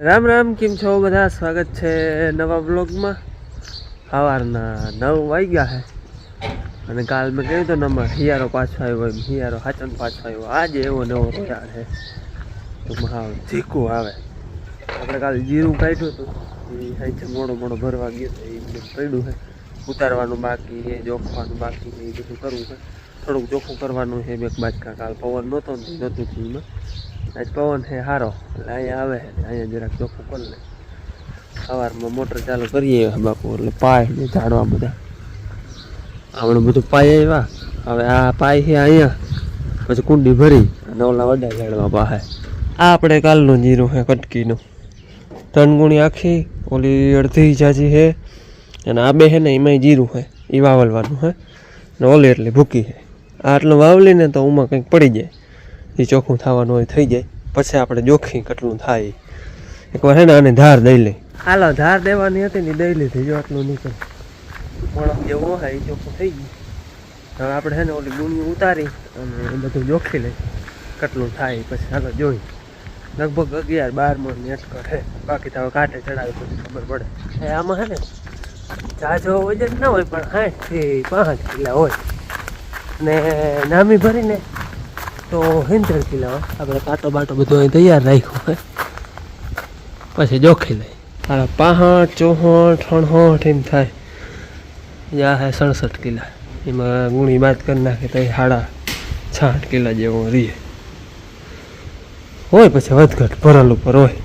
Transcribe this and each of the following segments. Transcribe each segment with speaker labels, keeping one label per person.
Speaker 1: રામ રામ, કેમ છો બધા? સ્વાગત છે નવા બ્લોગમાં સવારના નવ વાગ્યા છે અને કાલ મેં કહ્યું તો નંબર હિયારો પાછો આવ્યો એમ. હિયારો હાચન પાછો આવ્યો. આજે એવો નવો રોજાર છે તો હાવ ઝીકું આવે. આપણે કાલ જીરું કાઢ્યું હતું. એ સાંજે મોડો મોડો ભરવા ગયો તો એ પડ્યું છે ઉતારવાનું બાકી છે જોખવાનું બાકી છે એ બધું કરવું છે થોડુંક ચોખ્ખું કરવાનું છે બે બાજકા કાલ પવન નહોતો નહોતું એમાં આજ પવન છે સારો એટલે અહીંયા આવે અહીંયા જરાક ચોખ્ખું કરી લે. સવારમાં મોટર ચાલુ કરીએ બાપુ. એટલે પાય ઝાડવા બધા. આપણે બધું પાય આવ્યા. હવે આ પાય છે અહીંયા. પછી કુંડી ભરી અને ઓલા વડા ઝાડવા પાસે. આ આપણે કાલનું જીરું છે, કટકીનું. ત્રણ ગુણી આખી, ઓલી અડધી જાજી છે. અને આ બે છે ને એમાંય જીરું છે. એ વાવલવાનું છે. ને ઓલી એટલી ભૂકી છે. આટલું વાવલી ને તો ઉમાં કંઈક પડી જાય. એ ચોખ્ખું થવાનું હોય, થઈ જાય. પછી આપણે જોખી કેટલું થાય. એકવાર છે ને આને ધાર દઈ લઈ. હાલો, ધાર દેવાની હતી ને દઈ લીધી, જો આટલું નીકળે. પણ જેવું હોય એ ચોખ્ખું થઈ ગયું. હવે આપણે હે ને ઓલી ગુણી ઉતારી અને એ બધું જોખી લઈ. કેટલું થાય પછી. હાલો, જોઈ. લગભગ અગિયાર, બાર મણ અટકર છે બાકી તો કાંઠે ચડાવી પછી ખબર પડે. એ આમાં હે ને જાજો વજન ના હોય, પણ હા થી પાંચ કિલા હોય. ને નામી ભરીને તો હિંતર કિલો આપણે કાંટો બાટો બધો અહીં તૈયાર રાખ્યો હોય. પછી જોખી લઈ હારા પાસઠ ચોસઠ અણસઠ એમ થાય. યા હે સડસઠ કિલા. એમાં ગુણી બાદ કરી નાખે તો સાડા છાઠ કિલા જેવો રીએ. હોય પછી વધઘટ ભરલ ઉપર હોય.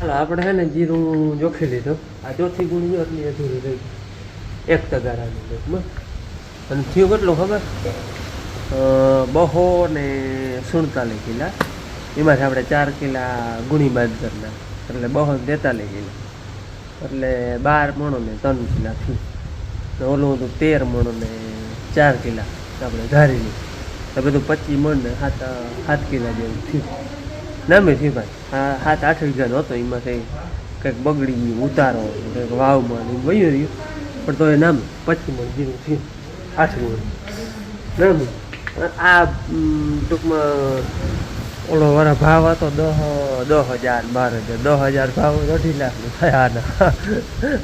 Speaker 1: હાલો, આપણે હે ને જીરું જોખી લીધું. આ ચોથી ગુણી એટલી અધૂરી રહી એક તગારાની અને થયું કેટલું ખબર? બહો ને સુડતાલીસ કિલા. એમાંથી આપણે ચાર કિલા ગુણી બાદ કરના એટલે બહો તેતાલીસ કિલા. એટલે બાર મણો ને ત્રણ કિલા થયું. ને ઓલું હતું તેર મણો ને ચાર કિલા આપણે ધારી લીધું. તો બધું પચીસ મણ ને સાત સાત કિલા જેવું થયું. નામે થયું ભાઈ. સાત, આઠ વીઘાનો હતો. એમાં કંઈ, કંઈક બગડી ગયું, ઉતારો, કંઈક વાવમાં વયું રહ્યું. પણ તો એ નામ પચીસ મણ જેવું થયું. આઠ મણ. નામ આ ટૂંકમાં ઓલો વાળા ભાવ હતો દહ દસ હજાર બાર હજાર દસ હજાર ભાવ અઢી લાખનું થાય આના.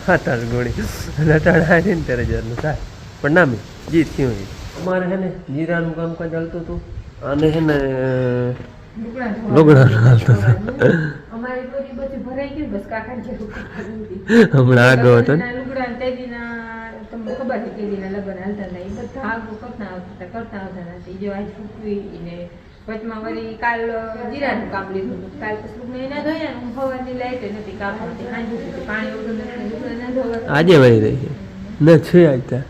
Speaker 1: સાત ગોળી અને અટાણા સિત્તેર હજારનું થાય. પણ નામે જી થયું એ. અમારે છે ને જીરાનું કામકાજ ચાલતું હતું. અને છે ને લુગડાનું હાલતું હતું. હમણાં આગળ હતો ને?
Speaker 2: તમને ખબર છે તેદીના લગ્ન હાલતા હતા. એ બધા આગળ કરતા આવતા કરતા આવતા હતા. જો આજ સૂકવી ને વચમાં વળી કાલ જીરાનું કામ લીધું હતું. કાલ પછી એના ને હું સવારની લાઈટ નથી કામ આવતી. સાંજે સુધી પાણી વગર નથી ના ધોવા
Speaker 1: આજે વહી રહી છે. ન છે આજ ત્યાં.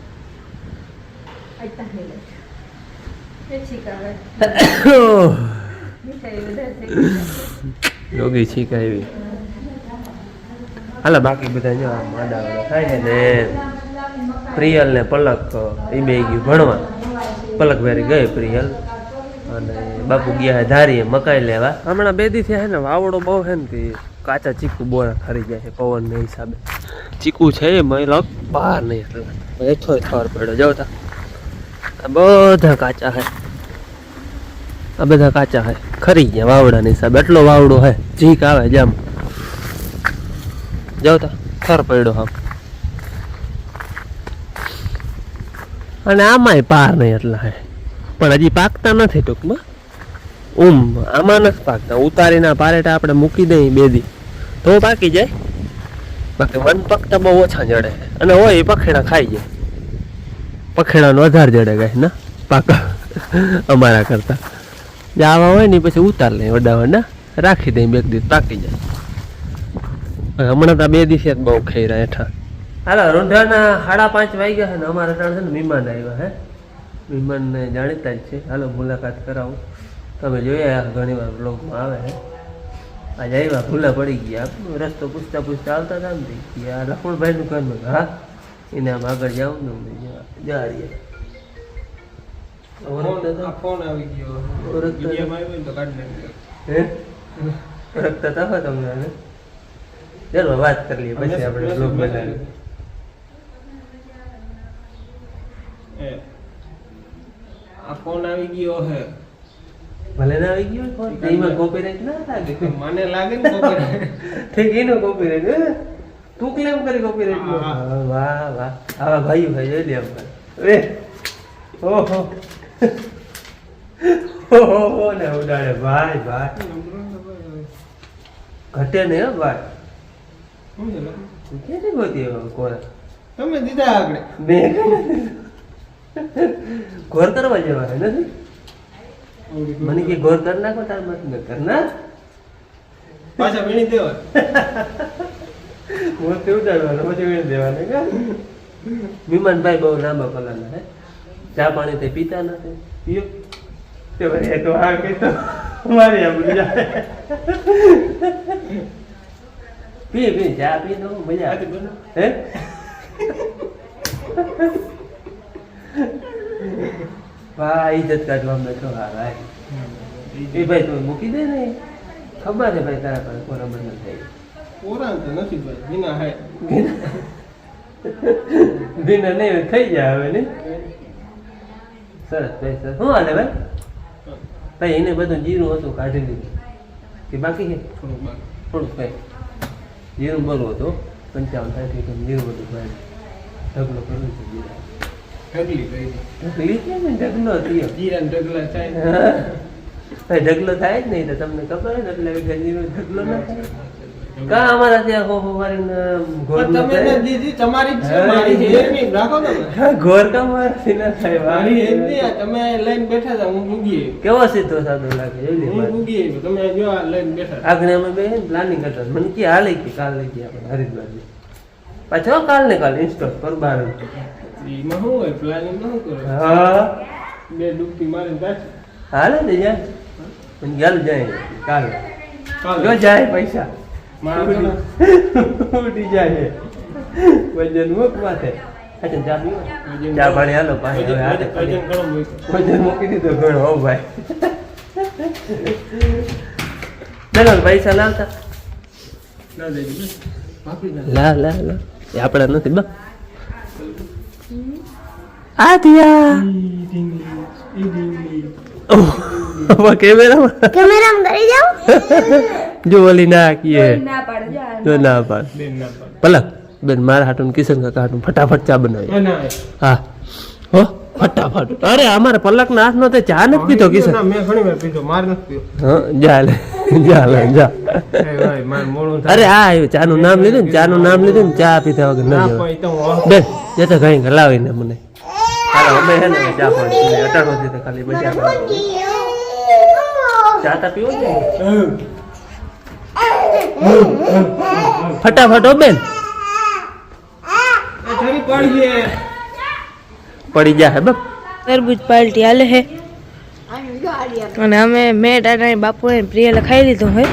Speaker 1: હાલા બાકી બધા જો આ થાય ને. પ્રિયલ ને પલક એ બે ગયું ભણવા. પલક વેરી ગઈ પ્રિયલ. અને બાપુ ગયા હે ધારીએ મકાઈ લેવા. હમણાં બે દી થયા છે ને, વાવડો બહુ છે ને કાચા ચીકુ બોરા ખરી જાય છે પવનને હિસાબે. ચીકુ છે એ મહિલા બહાર નહીં એટલે. હેઠો ખબર પડ્યો. જવતા આ બધા કાચા છે આ બધા કાચા છે ખરી ગયા વાવડાની હિસાબે. એટલો વાવડો હે. ચીક આવે જેમ જાવ થર પડ્યો આમ. અને આમાંય પાર નહીં એટલા પણ હજી પાકતા નથી ટૂંકમાં. ઉમ, આમાં નથી પાકતા. ઉતારીના પારેટા આપણે મૂકી દઈએ બે દી. તો પાકી જાય. બાકી વન પકતા બહુ ઓછા જડે. અને હોય એ પખેડા ખાઈ જાય. પખેડાનો વધારે જડે ગાય, ના? પાક અમારા કરતા. જે આવા હોય ને પછી ઉતાર લઈએ વડા વડા રાખી દઈએ બે દિવસ પાકી જાય. હમણાં તો બે દિવસે જ બહુ ખાઈ રહ્યા હેઠા. હાલો રૂંઢાના સાડા પાંચ વાગ્યા છે ને અમારા ત્રણ છે ને મહેમાન આવ્યા હે. મહેમાનને જાણીતા જ છે. હાલો મુલાકાત કરાવું. તમે જોયા ઘણી વાર બ્લોગમાં આવે હે. આજે આવ્યા ભૂલા પડી ગયા. રસ્તો પૂછતા પૂછતા આવતા હતા ને ગયા લખમણભાઈનું ઘર હા એને આમ આગળ જાઉં ને હું જા- જા રહીએ
Speaker 3: ફોન આવી ગયો.
Speaker 1: હે? ઓળખતા હતા તમને? ચાલો વાત કરી લઈએ પછી આપણે બ્લોગ બનાવીએ
Speaker 3: એ આ ફોન આવી ગયો હે.
Speaker 1: ભલે ના આવી ગયો ફોન એમાં કોપીરાઈટ ના લાગે.
Speaker 3: મને લાગે ને copyright.
Speaker 1: ઠીક એનો કોપીરાઈટ તું ક્લેમ કરી કોપીરાઈટ. વાહ વાહ. આવા ભાઈ ભાઈ જોઈ લે આપણે રે ઓહો. ઓહો ને ઉડાડે. ભાઈ ભાઈ. ઘટે ને ભાઈ.
Speaker 3: શું છે લો?
Speaker 1: ક્યાંથી ગોતી કોરા?
Speaker 3: તમે દીધા આગળ.
Speaker 1: મેં ઘોર કરવા જવાના નથી? મને કે ઘોર કર નાખો તાર મત ન કર. ના?
Speaker 3: પાછા વીણી દેવા
Speaker 1: મોતે ઉડાડવાનો પછી વીણી દેવાનો કા? વિમાનભાઈ બહુ લાંબા પલાના હે? ચા પાણી તે પીતા નથી. પીઓ તે વળી એ તો આ કઈ તો મારી આમ જાય પી પી ચા પી દઉં મજા હે? વાહ ઇજ્જત કાઢવા બેઠો. હા ભાઈ. એ ભાઈ તું મૂકી દે ને. ખબર છે ભાઈ તારા પાસે કોરા બંધ થઈ
Speaker 3: કોરા તો નથી ભાઈ વિના હે.
Speaker 1: વિના નહીં થઈ જાય હવે ને સરસ ભાઈ સરસ. શું હાલે ભાઈ? ભાઈ એને બધું જીરું હતું કાઢી લીધું. કે બાકી છે?
Speaker 3: થોડુંક બાકી.
Speaker 1: થોડુંક ભાઈ. જીરું બોલવું હતું પંચાવન થાય જીરું બધું ભાઈ ઢગલો કરવું છે જીરા
Speaker 3: ઢગલી કરી
Speaker 1: ઢગલી છે ને? ઢગલો થયો.
Speaker 3: જીરા ઢગલા થાય.
Speaker 1: ભાઈ ઢગલો થાય જ નહીં તો તમને ખબર ને એટલે ઢગલો ના થાય. કા અમારા ત્યાં હો
Speaker 3: તમે ને તમારી જ છે મારી હેર નહીં રાખો તમે.
Speaker 1: હા, ઘોર કામ ના થાય
Speaker 3: મારી હેર
Speaker 1: વારી
Speaker 3: તમે લઈને બેઠા હતા હું ભૂગી
Speaker 1: કેવો સીધો સાધો લાગે જોઈ
Speaker 3: હું. ભૂગી તમે જો આ લઈને બેઠા
Speaker 1: આગળ અમે બે પ્લાનિંગ કરતા મને કે હાલે કે કાલ લઈ ગયા આપણે હરિદ્વાર પાછો કાલ ને કાલ ઇન્સ્ટોલ પર બાર
Speaker 3: એમાં શું હોય? પ્લાનિંગ શું કરો.
Speaker 1: હા.
Speaker 3: બે ડૂબકી મારીને પાછી.
Speaker 1: હાલે ને જાય પણ ચાલ જાય. કાલ જો જાય પૈસા.
Speaker 3: મારા
Speaker 1: ઉડી જાય. વજન મૂક માથે
Speaker 3: વજન
Speaker 1: ચા પાણી હાલો પાણી
Speaker 3: વજન-
Speaker 1: મૂકી દીધો ઘણો હો ભાઈ. ચાલો પૈસા લાવતા. લા લા લા. આપણા નથી બા. આ દિયા
Speaker 3: ઈ ઢીંગલી, ઈ ઢીંગલી.
Speaker 1: ઓહ કેમેરામાં?
Speaker 4: કેમેરામાં કરી જાઉં
Speaker 1: જો ઓલી ના કીએ
Speaker 2: ના પાડે જો
Speaker 1: ના પાડ. પલક બેન મારા હાટું કિશન કાકા હાટું ફટાફટ ચા બનાવી
Speaker 3: ના, ના,
Speaker 1: હા. હો ફટાફટ. અરે અમારે પલક ના હાથનો તે ચા નથી પીતો કિશન.
Speaker 3: ના, મેં ઘણી વાર પીધો માર નથી પીયો.
Speaker 1: હા જા લે જા લે જા.
Speaker 3: એ માર મોડું થાય.
Speaker 1: અરે આ આવ્યું ચાનું નામ લીધું ને ચાનું નામ લીધું ને ચા પીતા વગર ન
Speaker 3: ના પણ તો હું
Speaker 1: બેન જે તો કઈ લાવીને મને. હાલો અમે હે ને ચા પાણી. અટાણું તો ખાલી બજાર ચા તા પીવો છે ફટાફટ હો બેન. પડી જા હે બપ
Speaker 5: તરબૂજ પાલટી હાલે છે અને અમે મેં ટાટા બાપુ પ્રિય લખાવી દીધું હે.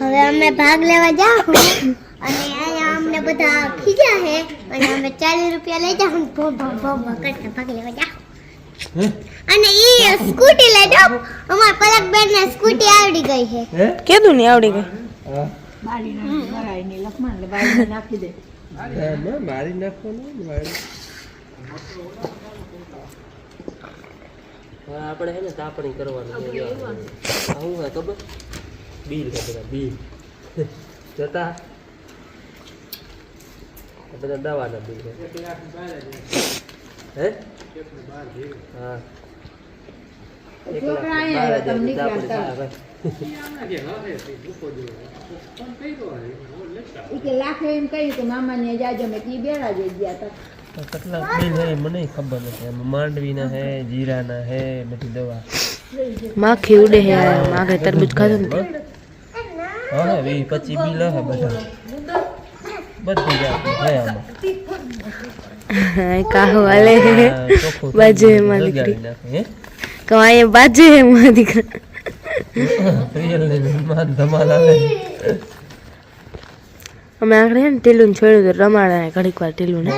Speaker 4: હવે અમે ભાગ લેવા જાઉં અને અહીંયા અમને બધા ખીજા હે અને અમે ચાલીસ રૂપિયા લઈ જાઉં. ભો ભો ભો ભો કરતા ભાગ લેવા જાઉં અને ઈ સ્કૂટી લઈ જાઉં અમાર પલક બેન ને સ્કૂટી આવડી ગઈ છે.
Speaker 1: હે?
Speaker 5: કીધું ને આવડી ગઈ?
Speaker 1: મારી નાખો ને આપણે હે ને તાપણી કરવાનું છે. આ હે ખબર? બિલ હે બધા બિલ. જતા બધા દવાના બિલ હે હે? હા. એક લાખ બાર
Speaker 2: લાખ એમ કહ્યું કે મામા ને જાજો મેં કી બેડા જઈ ગયા હતા.
Speaker 1: કેટલા બિલ હે મને ખબર નથી. એમાં માંડવીના હે જીરાના હે બધી દવા.
Speaker 5: માખી ઉડે હે માગે તરબૂચ ખાધું ને? તે.
Speaker 1: હા વીસ પચીસ બિલ હે બધા બધી જાતનું હે આમાં
Speaker 5: આ કાહો હાલે. છે
Speaker 1: આ
Speaker 5: બાજુ એમાં દીકરી? કમાય બાજે છે દીકરા. અમે આગળ ને ટીલું છોડ્યું તો રમાડા ઘડીક વાર ટીલું ને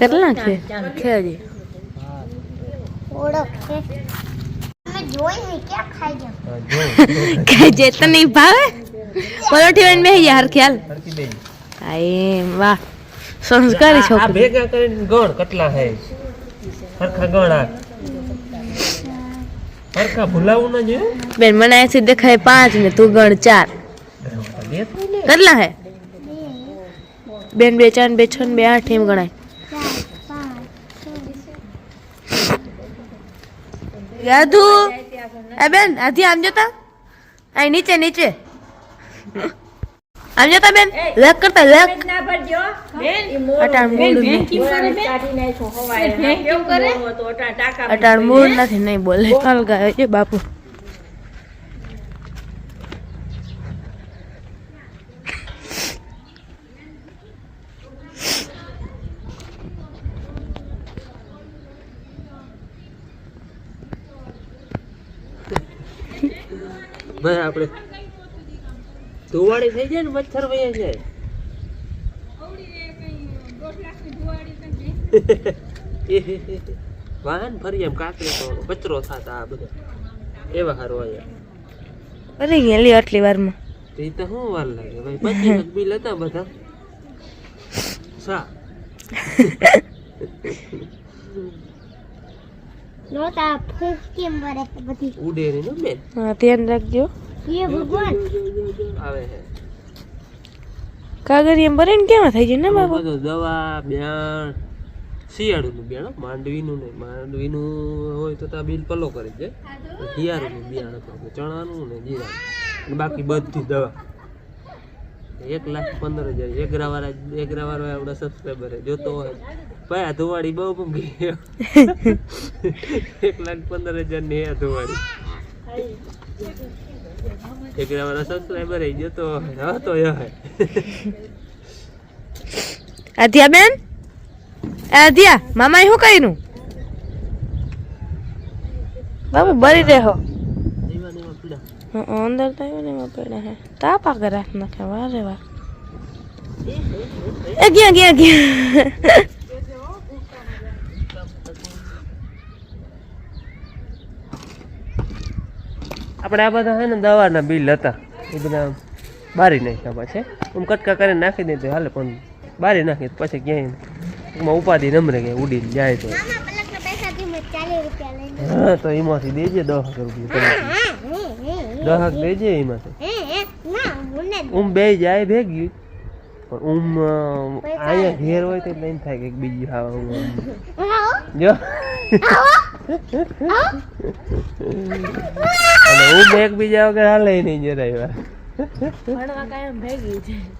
Speaker 5: કેટલા છે? છે
Speaker 4: ઓળખ છે. અમે જોઈ ને ક્યાં ખાઈ
Speaker 1: જો,
Speaker 5: કે જે તને ભાવે? પરોઠી વાળી મેં યાર ખ્યાલ
Speaker 1: આય બેન.
Speaker 5: વાહ. સંસ્કારી
Speaker 1: આ- આ
Speaker 5: છોકરી.
Speaker 1: ભેગા કરીને ગણ કેટલા હે? સરખા ગણ આ. સરખા ભૂલાવું ના જોઈએ.
Speaker 5: બેન મને અહીંથી દેખાય પાંચ ને તું ગણ ચાર. કેટલા હે? બેન બે ચાર બે છ ને બે આઠ એમ ગણાય
Speaker 4: ચાર પાંચ
Speaker 5: યાદુ એ બેન આથી આમ જતા? અહીં નીચે નીચે. આમ જતા બેન? લેક કરતા લેક.
Speaker 2: ના ભરજો બેન
Speaker 5: અટાણ મૂળ અટાણ મૂળ નથી નહીં બોલે. હલગાવે છે બાપુ.
Speaker 1: ભાઈ આપણે ધુવાડી થઈ જાય ને મચ્છર વયા જાય. વાહન ફરી એમ કાકરી તો કચરો થતા આ બધા. એવા હારો અહીંયા
Speaker 5: અરે ગેલી આટલી વારમાં.
Speaker 1: માં ઈ તો શું વાર લાગે ભાઈ? પછી બિલ હતા બધા. સા.
Speaker 4: કેમ વરે છે બધી?
Speaker 1: ઉડેરી નો બેન.
Speaker 5: હા ધ્યાન રાખજો.
Speaker 4: હે ભગવાન.
Speaker 1: આવે છે
Speaker 5: કાગળ એમ ભરીને કેમાં થઈ જાય ને
Speaker 1: બધું દવા બ્યાણ. શિયાળુનું બિયાણ હો, માંડવીનું નહીં. માંડવીનું હોય તો ત્યાં બિલ પલો કરી જાય શિયાળુનું બિયાણ ચણાનું ને જીરાનું. બાકી બધી દવા. એક લાખ પંદર હજાર. એગરા વાળા એગરા વાળા આપણા સબસ્ક્રાઈબર જોતો હોય. ભાઈ આ ધુવાડી બહુ મૂંઘી એક લાખ પંદર હજારની આ ધુવાડી. એગરા વાળા સબસ્ક્રાઈબર જોતો હોય. હતો
Speaker 5: આધ્યા બેન? આધ્યા મામાએ શું કર્યું? બાબુ બરી રહો.
Speaker 1: જીવાની એમાં
Speaker 5: અંદર તો આવ્યો ને એમાં પડ્યા હે. તાપ આગળ રાખ naquela વાહ eu acho. Aqui, ગયા ગયા ગયા
Speaker 1: આપણે આ બધા છે ને દવાના બિલ હતા. એ બધા બારી નાખ્યા પાછે. આમ કટકા કરીને નાખી દે તો હાલે પણ બારી નાખી તો પછી ક્યાંય એમાં ઉપાધિ નમરે કે ઉડીને જાય તો. હા તો એમાંથી દેજે દસ રૂપિયા.
Speaker 4: દસ હે હે
Speaker 1: દેજે એમાંથી.
Speaker 4: હે હે મને
Speaker 1: બે જાય ભેગી. પણ ઉમ અહીંયા ઘેર હોય તો લઈને થાય કે બીજી હા જો. અને ઉમ એક બીજા વગર હાલે નહીં જરાય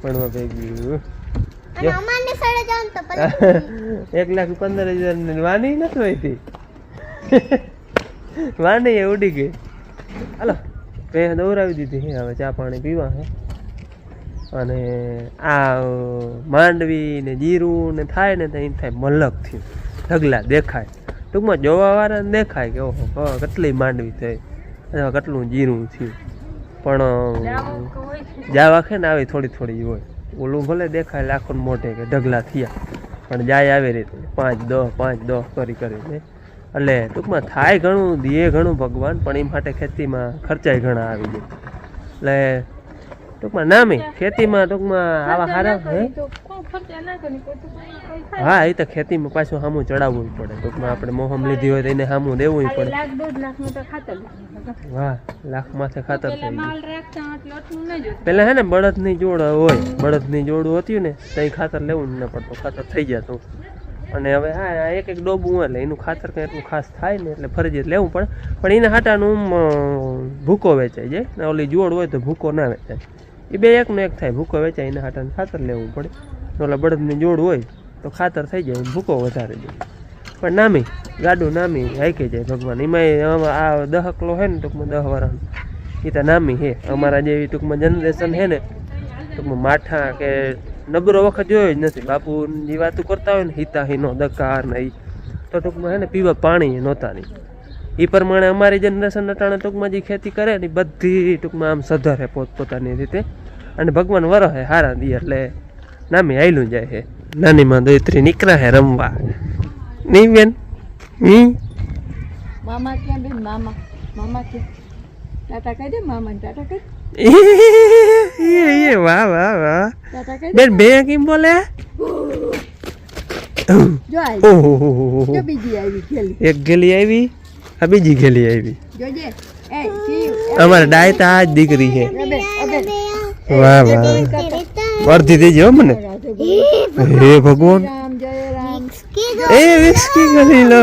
Speaker 5: ભણવા ભેગી
Speaker 1: એક લાખ પંદર હજારની વાની નથી હોતી વાની એ ઉડી ગઈ. હાલો પે દોરાવી દીધી હવે ચા પાણી પીવા હે. અને આ માંડવી ને જીરું ને થાય ને તો થાય મલક થયું. ઢગલા દેખાય. ટૂંકમાં જોવાવાળા દેખાય કે ઓહો કેટલી માંડવી થઈ અથવા કેટલું જીરું થયું. પણ જાવા છે ને આવી થોડી થોડી હોય. ઓલું ભલે દેખાય લાખો મોટે કે ઢગલા થયા. પણ જાય આવી રીતે. પાંચ દસ પાંચ દસ કરી કરીને. એટલે ટૂંકમાં થાય ઘણું દે ઘણું ભગવાન, પણ એ માટે ખેતીમાં ખર્ચાય ઘણા આવી જાય એટલે ટૂંકમાં નામે ખેતીમાં ટૂંકમાં આવા હારા હે? એ તો ખેતીમાં પાછું સામું ચડાવવું પડે. ટૂંકમાં આપણે મોહમ લીધી હોય તો એને સામું દેવું પડે.
Speaker 2: લાખ.
Speaker 1: વાહ લાખ માથે ખાતર થઈ
Speaker 2: પેલા
Speaker 1: હે ને બળદની જોડ હોય બળદની જોડું હતું ને ત્યાં ખાતર લેવું ન પડતું ખાતર થઈ જતું. અને હવે હા એક એક ડોબું એટલે એનું ખાતર કંઈ એટલું ખાસ થાય ને એટલે ફરજિયાત લેવું પડે. પણ એના હાટાનું ભૂકો વેચાય ને ઓલી જોડ હોય તો ભૂકો ના વેચાય. એ બે એકનો એક થાય. ભૂકો વેચાય એના હાટાને ખાતર લેવું પડે. ઓલે બળદની જોડ હોય તો ખાતર થઈ જાય ભૂકો વધારે જાય પણ નામી, ગાડું નામી હાઈકે જાય ભગવાન. એમાં આ દહકલો હે ને ટૂંકમાં દહ વાળાનું એ તો નામી હે. અમારા જેવી ટૂંકમાં જનરેશન હે ને, ટૂંકમાં માઠા કે નબરો વખત જોયો જ નથી. બાપુ જે વાતું કરતા હોય ને હિતાહીનો દકાર ને તો ટૂંકમાં હે ને, પીવા પાણી નહોતા નહીં એ પ્રમાણે અમારી જનરેશન અટાણે ટૂંકમાં જે ખેતી કરે ને બધી ટૂંકમાં આમ સધરે પોતપોતાની રીતે. અને ભગવાન વરહે હારા દી એટલે નામે આયલું જાય છે નાનીમાં દૈત્રી નીકળ્યા હે રમવા. નહીં બેન? હમ
Speaker 2: મામા ક્યાં બેન? મામા. મામા ક્યાં ટાટા કહી દે મામા ટાટા કહી
Speaker 1: એ એ વાહ વાહ વાહ. બેન બે કેમ બોલે?
Speaker 2: જો આવી
Speaker 1: ઓહો એક ગેલી આવી આ બીજી ગેલી આવી
Speaker 2: જોજે એ શિવ
Speaker 1: અમારે ડાય તો આ જ દીકરી છે
Speaker 2: અબે અબે
Speaker 1: વાહ વાહ અડધી દેજે હો મને હે ભગવાન
Speaker 2: રામ જય રામ
Speaker 1: એ વિસ્કી ગલી લો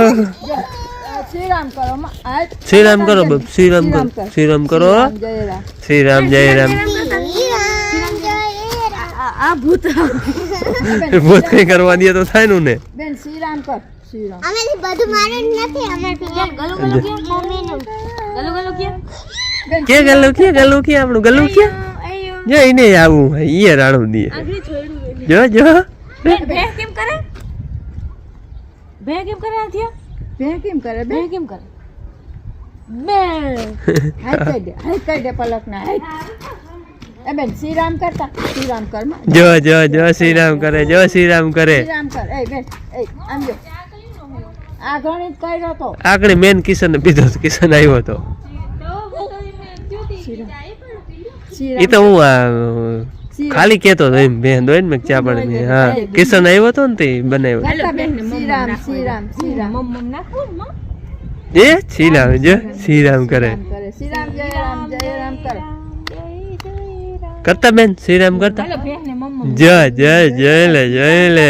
Speaker 2: શ્રી રામ કરો માં આ
Speaker 1: શ્રી રામ કરો બાપ શ્રી રામ કરો શ્રી રામ કરો
Speaker 2: જય રામ
Speaker 1: શ્રી રામ જય રામ
Speaker 2: આ ભૂત
Speaker 1: ભૂત કઈ કરવા દે તો થાયનું ને
Speaker 2: બેન શ્રી રામ કર શ્રી. રામ
Speaker 4: આમાંથી બધું મારું નથી અમે ગલુ ગલુ
Speaker 1: કે ગલું કે ગલું કે આપણું ગલુ કે? જો એને આવું હે ઈ રાણું દે જો જો.
Speaker 2: ભે કેમ કરે? બે કેમ કરે હાઈ કરી દે હાથ કરી? દે પલક ના હાઈ એ બેન શ્રી રામ કરતા શ્રી રામ કર
Speaker 1: જો જો જો શ્રીરામ કરે જો શ્રીરામ કરે.
Speaker 2: શ્રીરામ કર. એ બેન એ આમ જો. આ ગણિત કર્યો તો.
Speaker 1: આકડી મેન કિશન ને પીધો કિશન આવ્યો તો એ તો હું આ ખાલી કેતો હતો એમ બેન હોય ને ચા પાણી હા કિશન આવ્યો તો ને તે બનાવ્યો. એ શ્રીરામ જો શ્રીરામ કરે. કરતા બેન શ્રીરામ કરતા? જય જય જય લે જય લે.